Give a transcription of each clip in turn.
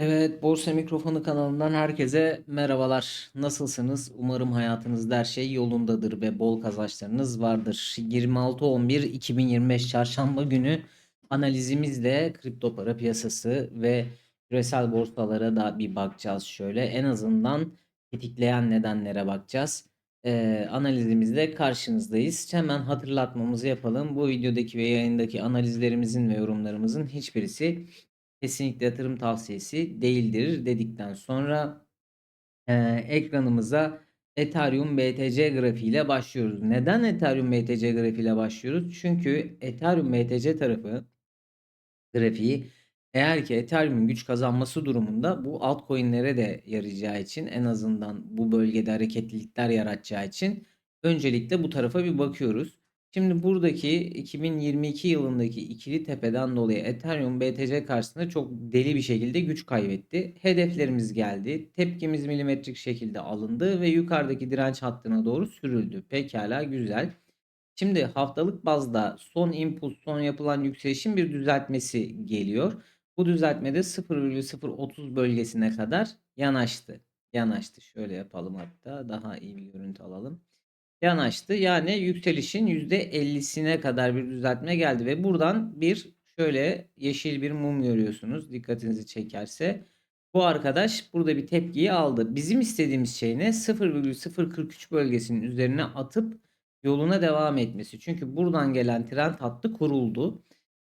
Evet, Borsa Mikrofonu kanalından herkese merhabalar. Nasılsınız? Umarım hayatınızda her şey yolundadır ve bol kazançlarınız vardır. 26.11.2025 Çarşamba günü analizimizle kripto para piyasası ve küresel borsalara da bir bakacağız şöyle. En azından tetikleyen nedenlere bakacağız. Ee, analizimizde karşınızdayız. Hemen hatırlatmamızı yapalım. Bu videodaki ve yayındaki analizlerimizin ve yorumlarımızın hiçbirisi kesinlikle yatırım tavsiyesi değildir dedikten sonra e, ekranımıza Ethereum BTC grafiğiyle başlıyoruz. Neden Ethereum BTC grafiğiyle başlıyoruz? Çünkü Ethereum BTC tarafı grafiği eğer ki Ethereum'un güç kazanması durumunda bu altcoin'lere de yarayacağı için en azından bu bölgede hareketlilikler yaratacağı için öncelikle bu tarafa bir bakıyoruz. Şimdi buradaki 2022 yılındaki ikili tepeden dolayı Ethereum BTC karşısında çok deli bir şekilde güç kaybetti. Hedeflerimiz geldi. Tepkimiz milimetrik şekilde alındı ve yukarıdaki direnç hattına doğru sürüldü. Pekala güzel. Şimdi haftalık bazda son impuls, son yapılan yükselişin bir düzeltmesi geliyor. Bu düzeltmede 0,030 bölgesine kadar yanaştı. Yanaştı. Şöyle yapalım hatta daha iyi bir görüntü alalım yanaştı. Yani yükselişin %50'sine kadar bir düzeltme geldi ve buradan bir şöyle yeşil bir mum görüyorsunuz. Dikkatinizi çekerse. Bu arkadaş burada bir tepkiyi aldı. Bizim istediğimiz şey ne? 0,043 bölgesinin üzerine atıp yoluna devam etmesi. Çünkü buradan gelen trend hattı kuruldu.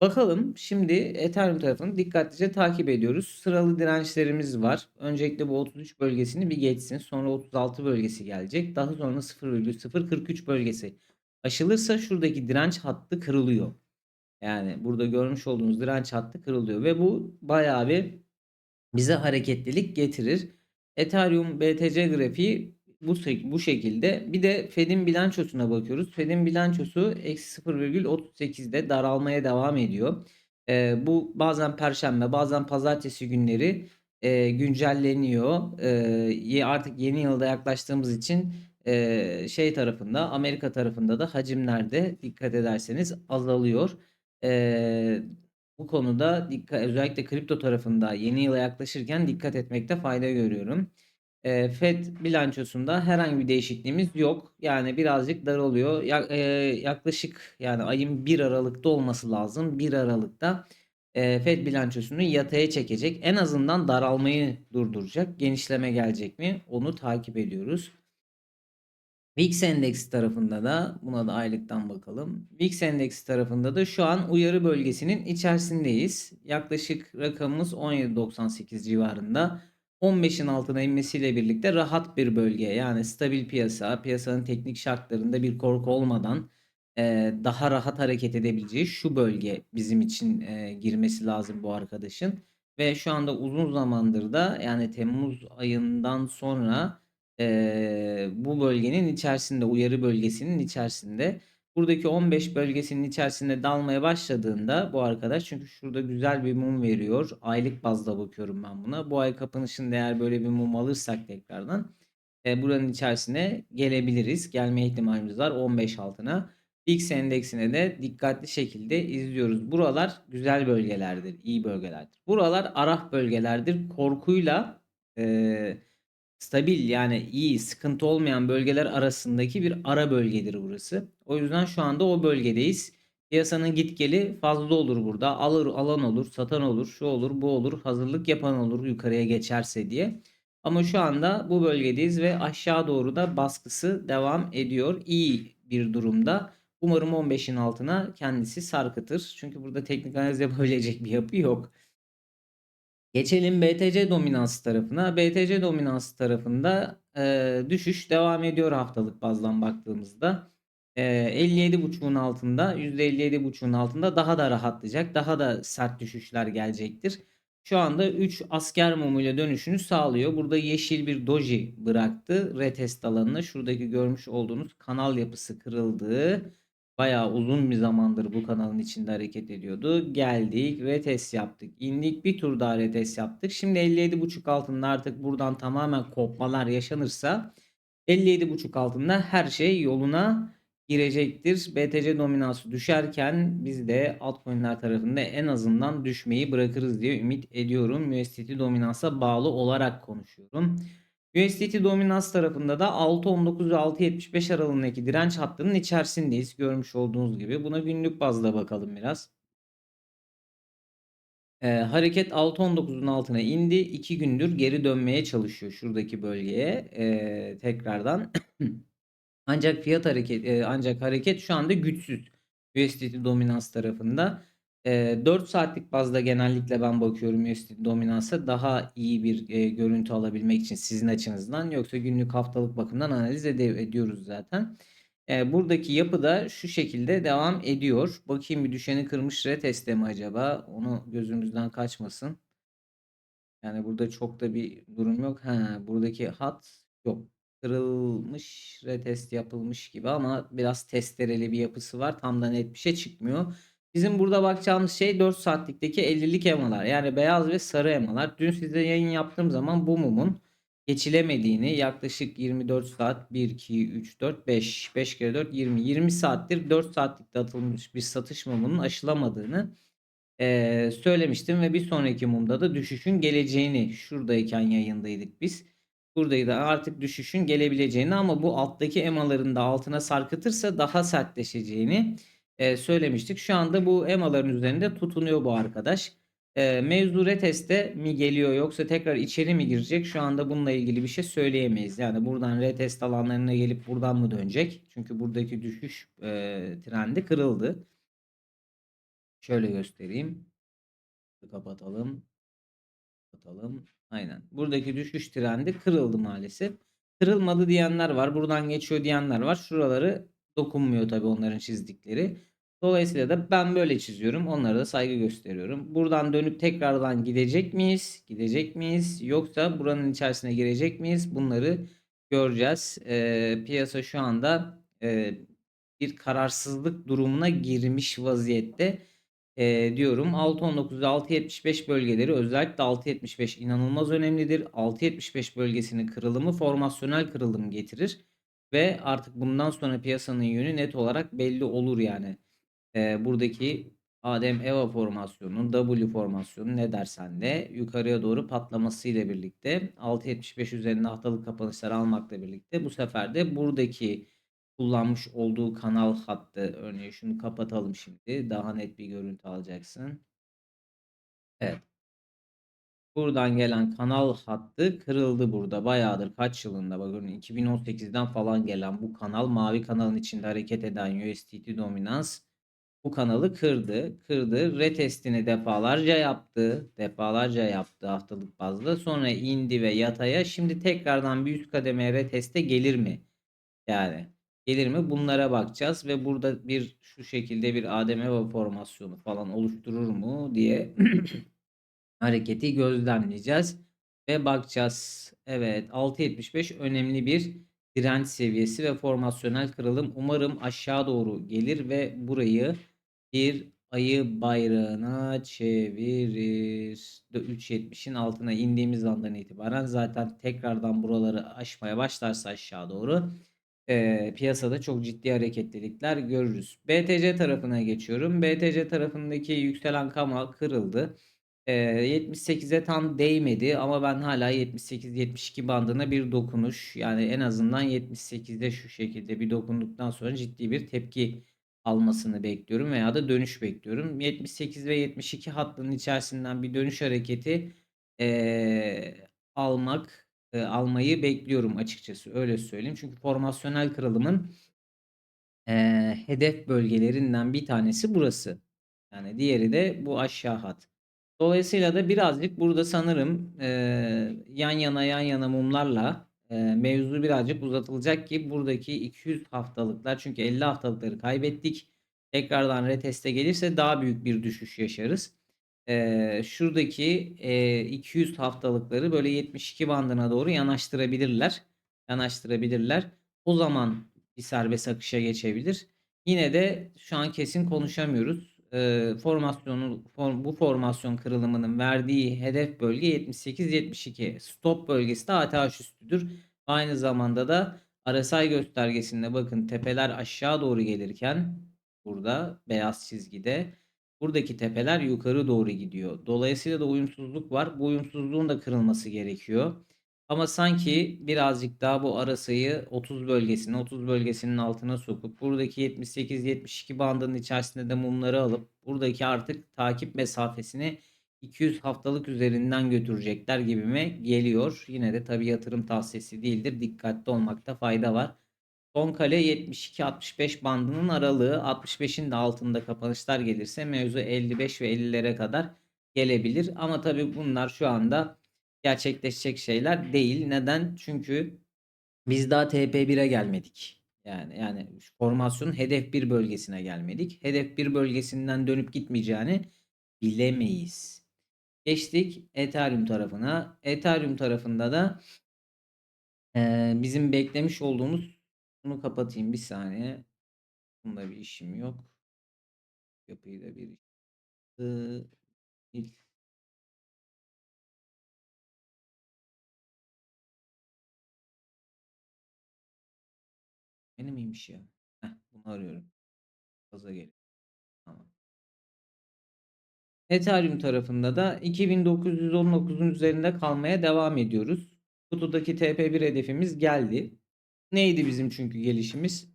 Bakalım şimdi Ethereum tarafını dikkatlice takip ediyoruz. Sıralı dirençlerimiz var. Öncelikle bu 33 bölgesini bir geçsin. Sonra 36 bölgesi gelecek. Daha sonra 0,043 bölgesi aşılırsa şuradaki direnç hattı kırılıyor. Yani burada görmüş olduğunuz direnç hattı kırılıyor ve bu bayağı bir bize hareketlilik getirir. Ethereum BTC grafiği bu, bu şekilde. Bir de Fed'in bilançosuna bakıyoruz. Fed'in bilançosu eksi 0,38'de daralmaya devam ediyor. E, bu bazen perşembe bazen pazartesi günleri e, güncelleniyor. E, artık yeni yılda yaklaştığımız için e, şey tarafında Amerika tarafında da hacimlerde dikkat ederseniz azalıyor. E, bu konuda dikkat, özellikle kripto tarafında yeni yıla yaklaşırken dikkat etmekte fayda görüyorum. Eee, FED bilançosunda herhangi bir değişikliğimiz yok. Yani birazcık daralıyor. Ya eee, yaklaşık yani ayın 1 Aralık'ta olması lazım. 1 Aralık'ta, eee, FED bilançosunu yataya çekecek. En azından daralmayı durduracak. Genişleme gelecek mi? Onu takip ediyoruz. VIX endeksi tarafında da buna da aylıktan bakalım. VIX endeksi tarafında da şu an uyarı bölgesinin içerisindeyiz. Yaklaşık rakamımız 17.98 civarında. 15'in altına inmesiyle birlikte rahat bir bölge yani stabil piyasa, piyasanın teknik şartlarında bir korku olmadan e, daha rahat hareket edebileceği şu bölge bizim için e, girmesi lazım bu arkadaşın. Ve şu anda uzun zamandır da yani Temmuz ayından sonra e, bu bölgenin içerisinde uyarı bölgesinin içerisinde buradaki 15 bölgesinin içerisinde dalmaya başladığında bu arkadaş çünkü şurada güzel bir mum veriyor. Aylık bazda bakıyorum ben buna. Bu ay kapanışında eğer böyle bir mum alırsak tekrardan e, buranın içerisine gelebiliriz. Gelme ihtimalimiz var 15 altına. X endeksine de dikkatli şekilde izliyoruz. Buralar güzel bölgelerdir, iyi bölgelerdir. Buralar arah bölgelerdir. Korkuyla e, stabil yani iyi, sıkıntı olmayan bölgeler arasındaki bir ara bölgedir burası. O yüzden şu anda o bölgedeyiz. Piyasanın gitgeli fazla olur burada. Alır alan olur, satan olur, şu olur, bu olur, hazırlık yapan olur yukarıya geçerse diye. Ama şu anda bu bölgedeyiz ve aşağı doğru da baskısı devam ediyor. İyi bir durumda. Umarım 15'in altına kendisi sarkıtır. Çünkü burada teknik analiz yapabilecek bir yapı yok. Geçelim BTC dominansı tarafına. BTC dominansı tarafında e, düşüş devam ediyor haftalık bazdan baktığımızda. E, 57.5'un altında, %57.5'un altında daha da rahatlayacak. Daha da sert düşüşler gelecektir. Şu anda 3 asker mumuyla dönüşünü sağlıyor. Burada yeşil bir doji bıraktı retest alanına. Şuradaki görmüş olduğunuz kanal yapısı kırıldı. Bayağı uzun bir zamandır bu kanalın içinde hareket ediyordu. Geldik, retest yaptık. indik bir tur daha retest yaptık. Şimdi 57.5 altında artık buradan tamamen kopmalar yaşanırsa 57.5 altında her şey yoluna girecektir. BTC dominansı düşerken biz de altcoin'ler tarafında en azından düşmeyi bırakırız diye ümit ediyorum. USDT dominansa bağlı olarak konuşuyorum. USDT dominans tarafında da 6.19 ve 6.75 aralığındaki direnç hattının içerisindeyiz. Görmüş olduğunuz gibi. Buna günlük bazda bakalım biraz. Ee, hareket 6.19'un altına indi. 2 gündür geri dönmeye çalışıyor şuradaki bölgeye. Ee, tekrardan. ancak fiyat hareket e, ancak hareket şu anda güçsüz. USDT dominans tarafında. Eee, 4 saatlik bazda genellikle ben bakıyorum USD dominansa daha iyi bir, eee, görüntü alabilmek için sizin açınızdan. Yoksa günlük, haftalık bakımdan analiz ede ediyoruz zaten. Eee, buradaki yapı da şu şekilde devam ediyor. Bakayım bir düşeni kırmış retest'e mi acaba? Onu gözümüzden kaçmasın. Yani burada çok da bir durum yok. He, buradaki hat yok. Kırılmış, retest yapılmış gibi ama biraz testereli bir yapısı var. Tam da net bir şey çıkmıyor. Bizim burada bakacağımız şey 4 saatlikteki 50'lik emalar. Yani beyaz ve sarı emalar. Dün size yayın yaptığım zaman bu mumun geçilemediğini yaklaşık 24 saat 1, 2, 3, 4, 5, 5 kere 4, 20. 20 saattir 4 saatlikte atılmış bir satış mumunun aşılamadığını eee, söylemiştim ve bir sonraki mumda da düşüşün geleceğini şuradayken yayındaydık biz. Buradaydı artık düşüşün gelebileceğini ama bu alttaki emaların da altına sarkıtırsa daha sertleşeceğini Eee, söylemiştik. Şu anda bu EMA'ların üzerinde tutunuyor bu arkadaş. Eee, mevzu reteste mi geliyor yoksa tekrar içeri mi girecek? Şu anda bununla ilgili bir şey söyleyemeyiz. Yani buradan retest alanlarına gelip buradan mı dönecek? Çünkü buradaki düşüş eee, trendi kırıldı. Şöyle göstereyim. Kapatalım. Kapatalım. Aynen. Buradaki düşüş trendi kırıldı maalesef. Kırılmadı diyenler var. Buradan geçiyor diyenler var. Şuraları dokunmuyor tabii onların çizdikleri. Dolayısıyla da ben böyle çiziyorum. Onlara da saygı gösteriyorum. Buradan dönüp tekrardan gidecek miyiz? Gidecek miyiz? Yoksa buranın içerisine girecek miyiz? Bunları göreceğiz. Ee, piyasa şu anda e, bir kararsızlık durumuna girmiş vaziyette e, diyorum. 6.19 ve 6.75 bölgeleri özellikle 6.75 inanılmaz önemlidir. 6.75 bölgesinin kırılımı formasyonel kırılım getirir. Ve artık bundan sonra piyasanın yönü net olarak belli olur yani. Eee, buradaki Adem Eva formasyonunun W formasyonu ne dersen de yukarıya doğru patlamasıyla birlikte 6.75 üzerinde haftalık kapanışlar almakla birlikte bu sefer de buradaki kullanmış olduğu kanal hattı örneğin şunu kapatalım şimdi daha net bir görüntü alacaksın. Evet. Buradan gelen kanal hattı kırıldı burada. Bayağıdır kaç yılında bakın 2018'den falan gelen bu kanal mavi kanalın içinde hareket eden USDT dominans bu kanalı kırdı. Kırdı. Retestini defalarca yaptı. Defalarca yaptı haftalık bazda. Sonra indi ve yataya. Şimdi tekrardan bir üst kademeye reteste gelir mi? Yani gelir mi? Bunlara bakacağız ve burada bir şu şekilde bir ADM formasyonu falan oluşturur mu diye hareketi gözlemleyeceğiz ve bakacağız. Evet 6.75 önemli bir direnç seviyesi ve formasyonel kırılım umarım aşağı doğru gelir ve burayı bir ayı bayrağına çevirir. 3.70'in altına indiğimiz andan itibaren zaten tekrardan buraları aşmaya başlarsa aşağı doğru e, piyasada çok ciddi hareketlilikler görürüz. BTC tarafına geçiyorum. BTC tarafındaki yükselen kama kırıldı. 78'e tam değmedi ama ben hala 78-72 bandına bir dokunuş yani en azından 78'de şu şekilde bir dokunduktan sonra ciddi bir tepki almasını bekliyorum veya da dönüş bekliyorum. 78 ve 72 hattının içerisinden bir dönüş hareketi eee, almak eee, almayı bekliyorum açıkçası öyle söyleyeyim. Çünkü formasyonel kırılımın eee, hedef bölgelerinden bir tanesi burası. Yani diğeri de bu aşağı hat. Dolayısıyla da birazcık burada sanırım eee, yan yana yan yana mumlarla eee, mevzu birazcık uzatılacak ki buradaki 200 haftalıklar çünkü 50 haftalıkları kaybettik. Tekrardan reteste gelirse daha büyük bir düşüş yaşarız. Eee, şuradaki eee, 200 haftalıkları böyle 72 bandına doğru yanaştırabilirler. Yanaştırabilirler. O zaman bir serbest akışa geçebilir. Yine de şu an kesin konuşamıyoruz. Eee, formasyonu form, bu formasyon kırılımının verdiği hedef bölge 78-72. Stop bölgesi de ATH üstüdür. Aynı zamanda da RSI göstergesinde bakın tepeler aşağı doğru gelirken burada beyaz çizgide buradaki tepeler yukarı doğru gidiyor. Dolayısıyla da uyumsuzluk var. Bu uyumsuzluğun da kırılması gerekiyor. Ama sanki birazcık daha bu arasayı 30 bölgesine, 30 bölgesinin altına sokup buradaki 78-72 bandının içerisinde de mumları alıp buradaki artık takip mesafesini 200 haftalık üzerinden götürecekler gibime geliyor. Yine de tabii yatırım tavsiyesi değildir. Dikkatli olmakta fayda var. Son kale 72-65 bandının aralığı 65'in de altında kapanışlar gelirse mevzu 55 ve 50'lere kadar gelebilir. Ama tabii bunlar şu anda gerçekleşecek şeyler değil. Neden? Çünkü biz daha TP1'e gelmedik. Yani yani formasyonun hedef 1 bölgesine gelmedik. Hedef 1 bölgesinden dönüp gitmeyeceğini bilemeyiz. Geçtik Ethereum tarafına. Ethereum tarafında da eee, bizim beklemiş olduğumuz bunu kapatayım bir saniye. Bunda bir işim yok. Yapıyı da bir değil. Benim miymiş ya? Heh, bunu arıyorum. Gaza geliyor. Tamam. Ethereum tarafında da 2919'un üzerinde kalmaya devam ediyoruz. Kutudaki TP1 hedefimiz geldi. Neydi bizim çünkü gelişimiz?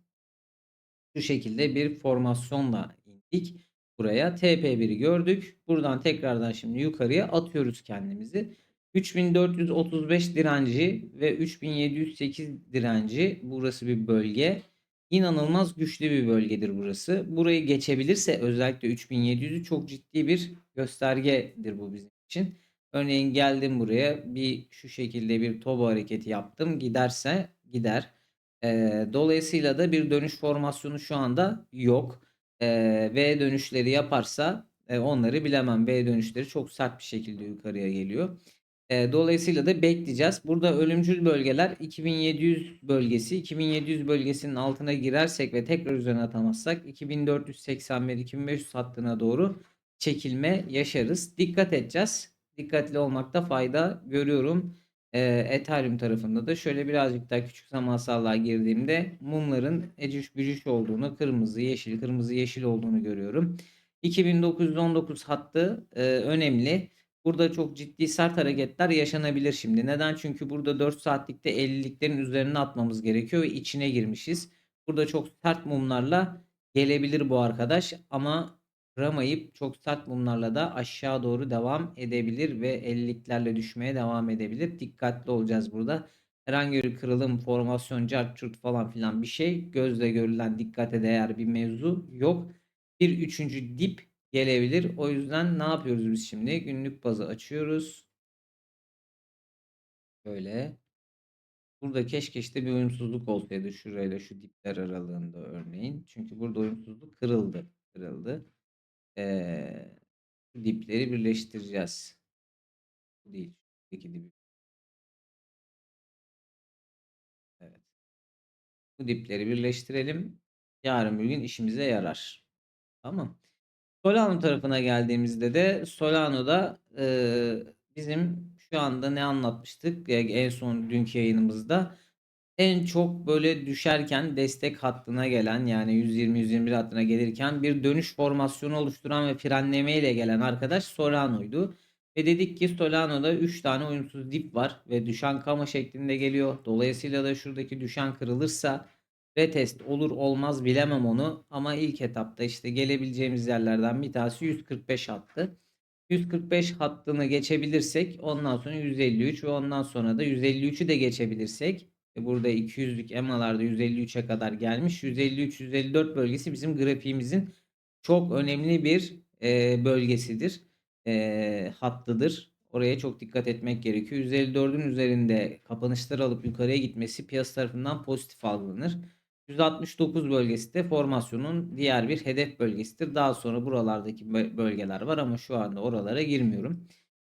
Şu şekilde bir formasyonla indik. Buraya TP1'i gördük. Buradan tekrardan şimdi yukarıya atıyoruz kendimizi. 3435 direnci ve 3708 direnci burası bir bölge. İnanılmaz güçlü bir bölgedir burası. Burayı geçebilirse özellikle 3700'ü çok ciddi bir göstergedir bu bizim için. Örneğin geldim buraya bir şu şekilde bir toba hareketi yaptım. Giderse gider. Eee, dolayısıyla da bir dönüş formasyonu şu anda yok. Eee, V dönüşleri yaparsa e, onları bilemem. V dönüşleri çok sert bir şekilde yukarıya geliyor. Eee, dolayısıyla da bekleyeceğiz. Burada ölümcül bölgeler 2700 bölgesi. 2700 bölgesinin altına girersek ve tekrar üzerine atamazsak 2481-2500 hattına doğru çekilme yaşarız. Dikkat edeceğiz. Dikkatli olmakta fayda görüyorum. Eee, Ethereum tarafında da şöyle birazcık daha küçük zamansallığa girdiğimde mumların ecüş bücüş olduğunu, kırmızı, yeşil, kırmızı, yeşil olduğunu görüyorum. 2919 hattı eee, önemli. Burada çok ciddi sert hareketler yaşanabilir şimdi. Neden? Çünkü burada 4 saatlikte 50'liklerin üzerine atmamız gerekiyor ve içine girmişiz. Burada çok sert mumlarla gelebilir bu arkadaş ama kıramayıp çok sert mumlarla da aşağı doğru devam edebilir ve 50'liklerle düşmeye devam edebilir. Dikkatli olacağız burada. Herhangi bir kırılım, formasyon, cart falan filan bir şey gözle görülen dikkate değer bir mevzu yok. Bir üçüncü dip gelebilir. O yüzden ne yapıyoruz biz şimdi? Günlük bazı açıyoruz. Böyle. Burada keşke işte bir uyumsuzluk olsaydı şurayla şu dipler aralığında örneğin. Çünkü burada uyumsuzluk kırıldı. Kırıldı. Ee, bu dipleri birleştireceğiz. Bu değil. Şuradaki dibi. Evet. Bu dipleri birleştirelim. Yarın bir gün işimize yarar. Tamam. Solano tarafına geldiğimizde de Solano'da e, bizim şu anda ne anlatmıştık en son dünkü yayınımızda en çok böyle düşerken destek hattına gelen yani 120-121 hattına gelirken bir dönüş formasyonu oluşturan ve frenleme ile gelen arkadaş Solano'ydu. Ve dedik ki Solano'da 3 tane uyumsuz dip var ve düşen kama şeklinde geliyor. Dolayısıyla da şuradaki düşen kırılırsa Retest olur olmaz bilemem onu ama ilk etapta işte gelebileceğimiz yerlerden bir tanesi 145 hattı. 145 hattını geçebilirsek ondan sonra 153 ve ondan sonra da 153'ü de geçebilirsek e burada 200'lük EMA'larda 153'e kadar gelmiş. 153-154 bölgesi bizim grafiğimizin çok önemli bir e, bölgesidir. E, hattıdır. Oraya çok dikkat etmek gerekiyor. 154'ün üzerinde kapanışlar alıp yukarıya gitmesi piyasa tarafından pozitif algılanır. 169 bölgesi de formasyonun diğer bir hedef bölgesidir. Daha sonra buralardaki bö- bölgeler var ama şu anda oralara girmiyorum.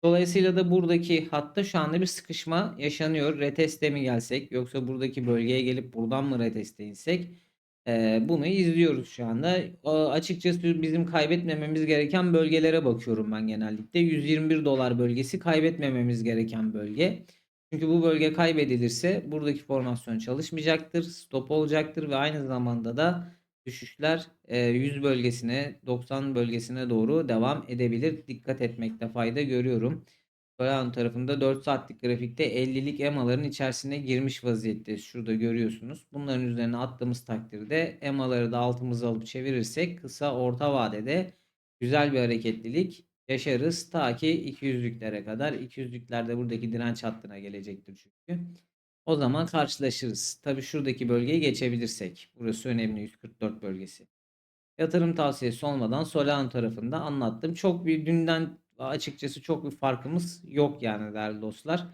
Dolayısıyla da buradaki hatta şu anda bir sıkışma yaşanıyor. Reteste mi gelsek yoksa buradaki bölgeye gelip buradan mı reteste insek? Bunu izliyoruz şu anda. Açıkçası bizim kaybetmememiz gereken bölgelere bakıyorum ben genellikle. 121 dolar bölgesi kaybetmememiz gereken bölge. Çünkü bu bölge kaybedilirse buradaki formasyon çalışmayacaktır, stop olacaktır ve aynı zamanda da düşüşler e, 100 bölgesine, 90 bölgesine doğru devam edebilir. Dikkat etmekte fayda görüyorum. Solana tarafında 4 saatlik grafikte 50'lik EMA'ların içerisine girmiş vaziyette. Şurada görüyorsunuz. Bunların üzerine attığımız takdirde EMA'ları da altımıza alıp çevirirsek kısa orta vadede güzel bir hareketlilik yaşarız. Ta ki 200'lüklere kadar. 200'lüklerde buradaki direnç hattına gelecektir çünkü. O zaman karşılaşırız. Tabi şuradaki bölgeyi geçebilirsek. Burası önemli 144 bölgesi. Yatırım tavsiyesi olmadan Solana tarafında anlattım. Çok bir dünden açıkçası çok bir farkımız yok yani değerli dostlar.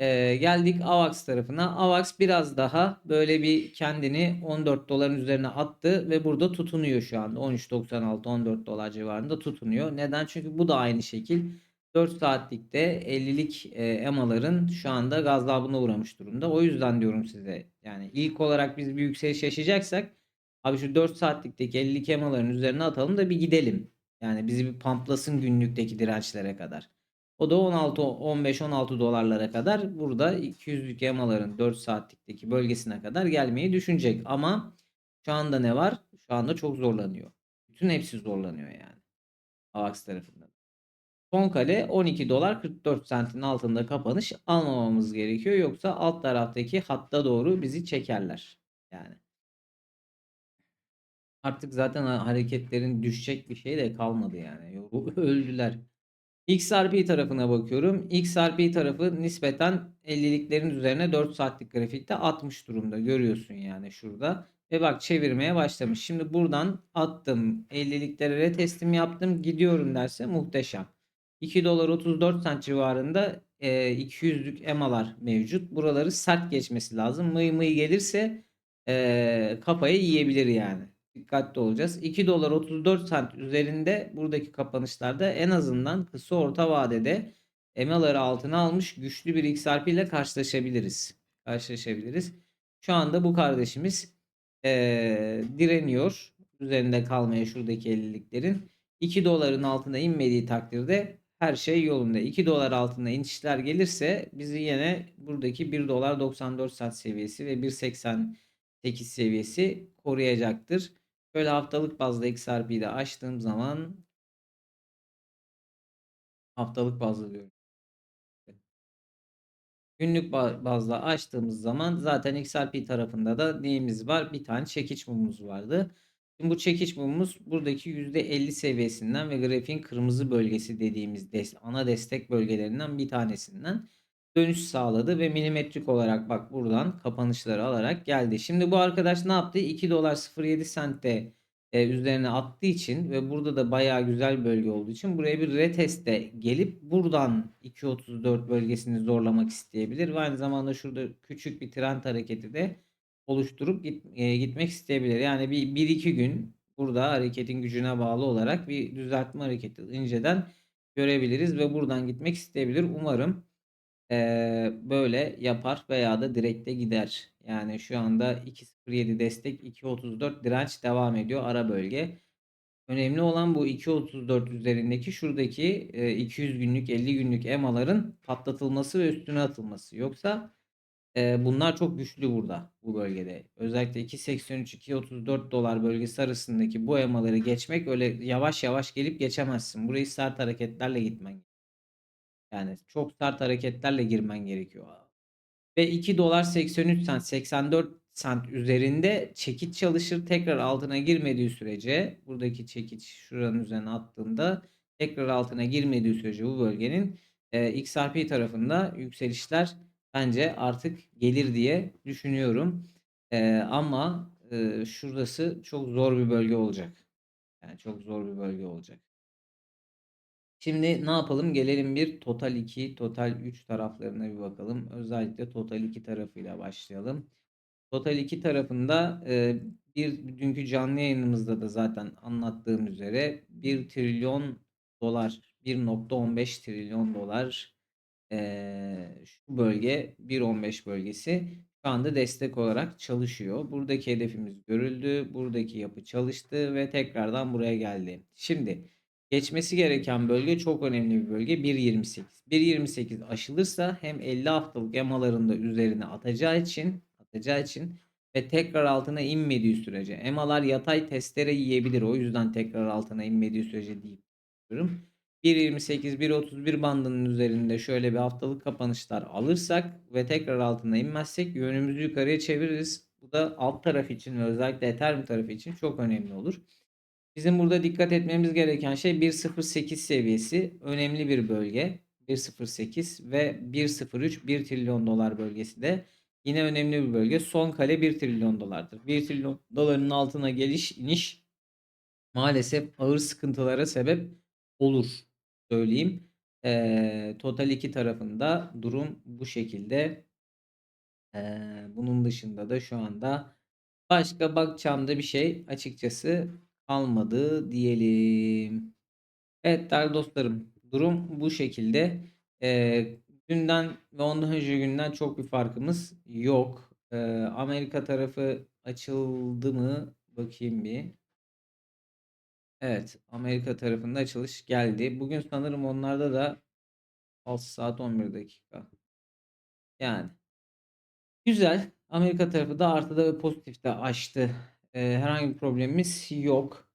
Ee, geldik AVAX tarafına. AVAX biraz daha böyle bir kendini 14 doların üzerine attı ve burada tutunuyor şu anda. 13.96 14 dolar civarında tutunuyor. Neden? Çünkü bu da aynı şekil 4 saatlikte 50'lik e, EMA'ların şu anda gazabına uğramış durumda. O yüzden diyorum size yani ilk olarak biz bir yükseliş yaşayacaksak abi şu 4 saatlikteki 50'lik EMA'ların üzerine atalım da bir gidelim. Yani bizi bir pamplasın günlükteki dirençlere kadar. O da 16 15 16 dolarlara kadar burada 200'lük EMA'ların 4 saatlikteki bölgesine kadar gelmeyi düşünecek. Ama şu anda ne var? Şu anda çok zorlanıyor. Bütün hepsi zorlanıyor yani. AVAX tarafından. Son kale 12 dolar 44 sentin altında kapanış almamamız gerekiyor. Yoksa alt taraftaki hatta doğru bizi çekerler. Yani. Artık zaten ha- hareketlerin düşecek bir şey de kalmadı yani. Öldüler. XRP tarafına bakıyorum. XRP tarafı nispeten 50'liklerin üzerine 4 saatlik grafikte atmış durumda. Görüyorsun yani şurada. Ve bak çevirmeye başlamış. Şimdi buradan attım. 50'liklere retestim yaptım. Gidiyorum derse muhteşem. 2 dolar 34 cent civarında e, 200'lük EMA'lar mevcut. Buraları sert geçmesi lazım. Mıy mıy gelirse e, kafayı yiyebilir yani. Dikkatli olacağız. 2 dolar 34 cent üzerinde buradaki kapanışlarda en azından kısa orta vadede EMA'ları altına almış güçlü bir XRP ile karşılaşabiliriz. Karşılaşabiliriz. Şu anda bu kardeşimiz e, direniyor. Üzerinde kalmaya şuradaki 50'liklerin. 2 doların altına inmediği takdirde her şey yolunda. 2 dolar altında inişler gelirse bizi yine buradaki 1 dolar 94 cent seviyesi ve 1.88 seviyesi koruyacaktır. Şöyle haftalık bazda XRP'yi de açtığım zaman haftalık bazda diyorum. Günlük ba- bazda açtığımız zaman zaten XRP tarafında da neyimiz var? Bir tane çekiç mumumuz vardı. Şimdi bu çekiç mumumuz buradaki %50 seviyesinden ve grafiğin kırmızı bölgesi dediğimiz ana destek bölgelerinden bir tanesinden dönüş sağladı ve milimetrik olarak bak buradan kapanışları alarak geldi. Şimdi bu arkadaş ne yaptı? 2 dolar 07 sentte e, üzerine attığı için ve burada da bayağı güzel bir bölge olduğu için buraya bir reteste gelip buradan 2.34 bölgesini zorlamak isteyebilir ve aynı zamanda şurada küçük bir trend hareketi de oluşturup git, e, gitmek isteyebilir. Yani bir 1-2 gün burada hareketin gücüne bağlı olarak bir düzeltme hareketi inceden görebiliriz ve buradan gitmek isteyebilir. Umarım e, böyle yapar veya da direkte gider. Yani şu anda 2.07 destek 2.34 direnç devam ediyor ara bölge. Önemli olan bu 2.34 üzerindeki şuradaki e, 200 günlük 50 günlük EMA'ların patlatılması ve üstüne atılması. Yoksa bunlar çok güçlü burada bu bölgede. Özellikle 2.83-2.34 dolar bölgesi arasındaki bu EMA'ları geçmek öyle yavaş yavaş gelip geçemezsin. Burayı sert hareketlerle gitmen yani çok sert hareketlerle girmen gerekiyor. Ve 2 dolar 83 sent 84 sent üzerinde çekiç çalışır. Tekrar altına girmediği sürece buradaki çekiç şuranın üzerine attığında tekrar altına girmediği sürece bu bölgenin e, XRP tarafında yükselişler bence artık gelir diye düşünüyorum. E, ama e, şurası çok zor bir bölge olacak. Yani çok zor bir bölge olacak. Şimdi ne yapalım? Gelelim bir Total 2, Total 3 taraflarına bir bakalım. Özellikle Total 2 tarafıyla başlayalım. Total 2 tarafında e, bir dünkü canlı yayınımızda da zaten anlattığım üzere 1 trilyon dolar, 1.15 trilyon dolar e, şu bölge 1.15 bölgesi şu anda destek olarak çalışıyor. Buradaki hedefimiz görüldü. Buradaki yapı çalıştı ve tekrardan buraya geldi. Şimdi geçmesi gereken bölge çok önemli bir bölge 1.28. 1.28 aşılırsa hem 50 haftalık emalarında üzerine atacağı için atacağı için ve tekrar altına inmediği sürece emalar yatay testere yiyebilir. O yüzden tekrar altına inmediği sürece deyip diyorum. 1.28 1.31 bandının üzerinde şöyle bir haftalık kapanışlar alırsak ve tekrar altına inmezsek yönümüzü yukarıya çeviririz. Bu da alt taraf için ve özellikle Ethereum tarafı için çok önemli olur. Bizim burada dikkat etmemiz gereken şey 1.08 seviyesi önemli bir bölge. 1.08 ve 1.03 1 trilyon dolar bölgesi de yine önemli bir bölge. Son kale 1 trilyon dolardır. 1 trilyon doların altına geliş iniş maalesef ağır sıkıntılara sebep olur söyleyeyim. Ee, Total 2 tarafında durum bu şekilde. Ee, bunun dışında da şu anda başka bakacağım da bir şey açıkçası kalmadı diyelim. Evet değerli dostlarım durum bu şekilde. Ee, dünden ve ondan önceki günden çok bir farkımız yok. Ee, Amerika tarafı açıldı mı? Bakayım bir. Evet, Amerika tarafında açılış geldi. Bugün sanırım onlarda da 6 saat 11 dakika. Yani güzel. Amerika tarafı da artıda ve pozitifte açtı. Ee, herhangi bir problemimiz yok.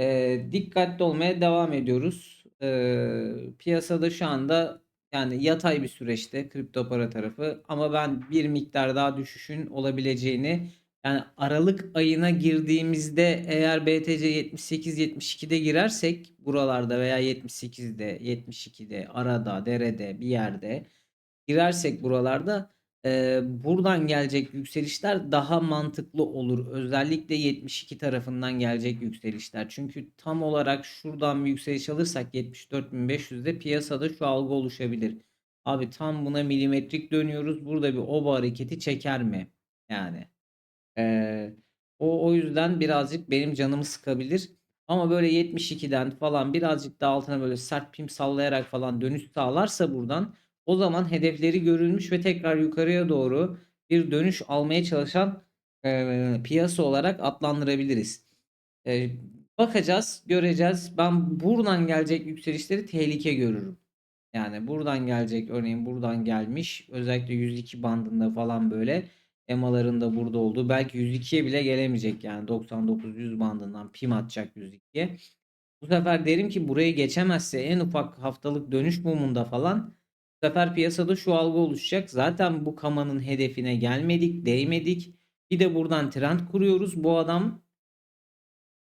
Ee, dikkatli olmaya devam ediyoruz. Ee, piyasada şu anda yani yatay bir süreçte kripto para tarafı ama ben bir miktar daha düşüşün olabileceğini yani Aralık ayına girdiğimizde eğer BTC 78-72'de girersek buralarda veya 78'de 72'de arada derede bir yerde girersek buralarda e, buradan gelecek yükselişler daha mantıklı olur. Özellikle 72 tarafından gelecek yükselişler. Çünkü tam olarak şuradan bir yükseliş alırsak 74.500'de piyasada şu algı oluşabilir. Abi tam buna milimetrik dönüyoruz. Burada bir oba hareketi çeker mi? Yani. Ee, o, o yüzden birazcık benim canımı sıkabilir. Ama böyle 72'den falan birazcık daha altına böyle sert pim sallayarak falan dönüş sağlarsa buradan o zaman hedefleri görülmüş ve tekrar yukarıya doğru bir dönüş almaya çalışan e, piyasa olarak adlandırabiliriz. E, bakacağız, göreceğiz. Ben buradan gelecek yükselişleri tehlike görürüm. Yani buradan gelecek örneğin buradan gelmiş özellikle 102 bandında falan böyle EMA'ların da burada olduğu belki 102'ye bile gelemeyecek yani 99-100 bandından pim atacak 102'ye. Bu sefer derim ki burayı geçemezse en ufak haftalık dönüş mumunda falan sefer piyasada şu algı oluşacak. Zaten bu kamanın hedefine gelmedik, değmedik. Bir de buradan trend kuruyoruz. Bu adam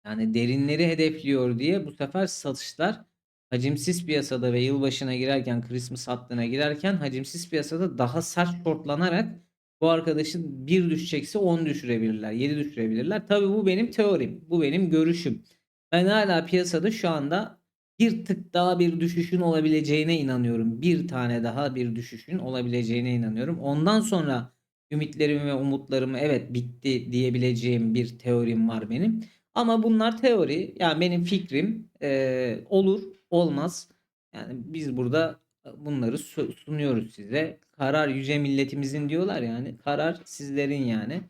yani derinleri hedefliyor diye bu sefer satışlar hacimsiz piyasada ve yılbaşına girerken Christmas hattına girerken hacimsiz piyasada daha sert shortlanarak bu arkadaşın bir düşecekse 10 düşürebilirler, 7 düşürebilirler. Tabii bu benim teorim, bu benim görüşüm. Ben hala piyasada şu anda bir tık daha bir düşüşün olabileceğine inanıyorum. Bir tane daha bir düşüşün olabileceğine inanıyorum. Ondan sonra ümitlerimi ve umutlarımı evet bitti diyebileceğim bir teorim var benim. Ama bunlar teori. Yani benim fikrim e, olur, olmaz. Yani biz burada bunları sunuyoruz size. Karar yüce milletimizin diyorlar yani. Karar sizlerin yani.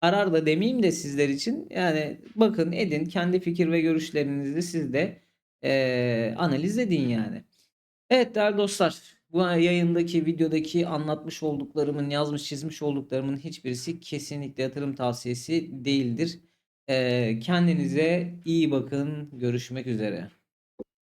Karar da demeyeyim de sizler için. Yani bakın edin kendi fikir ve görüşlerinizi siz de e, analiz edin yani. Evet değerli dostlar. Bu yayındaki videodaki anlatmış olduklarımın yazmış çizmiş olduklarımın hiçbirisi kesinlikle yatırım tavsiyesi değildir. E, kendinize iyi bakın. Görüşmek üzere.